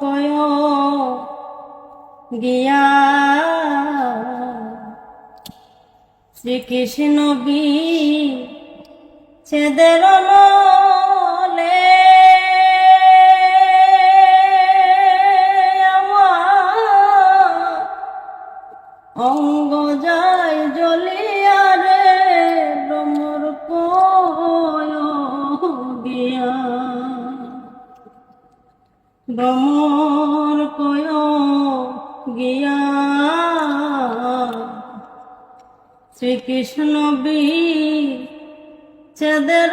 কয় গিয়া শ্রীকৃষ্ণ বি ছেদের ভ্রমর কয় গিয়া। শ্রীকৃষ্ণ বি চেদের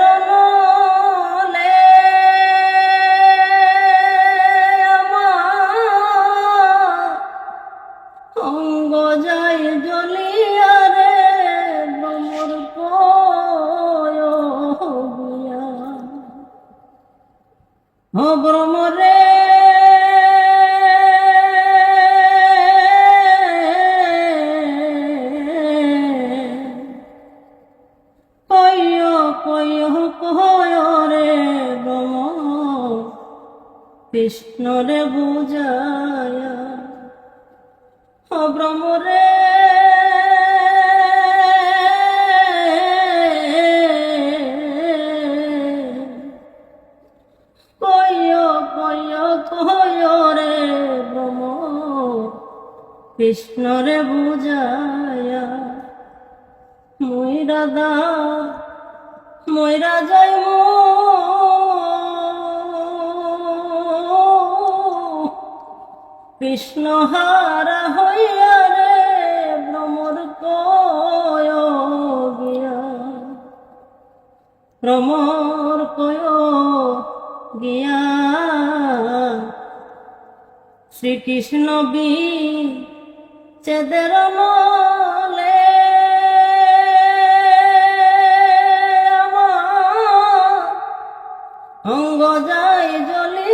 অঙ্গ যায় জ্বলিয়া রে ভ্রমর গিয়া। ভ্রমরে কয় কয় কয় রে বুঝায়া কয় রে। কৃষ্ণরে বুঝায়া মই রাধা ময়রা যাই কৃষ্ণ হারা হইয়া রে ভ্রমর গিয়া। ভ্রমর কয় গিয়া। শ্রীকৃষ্ণ বি চেদের মলে অঙ্গ যায় জ্বলি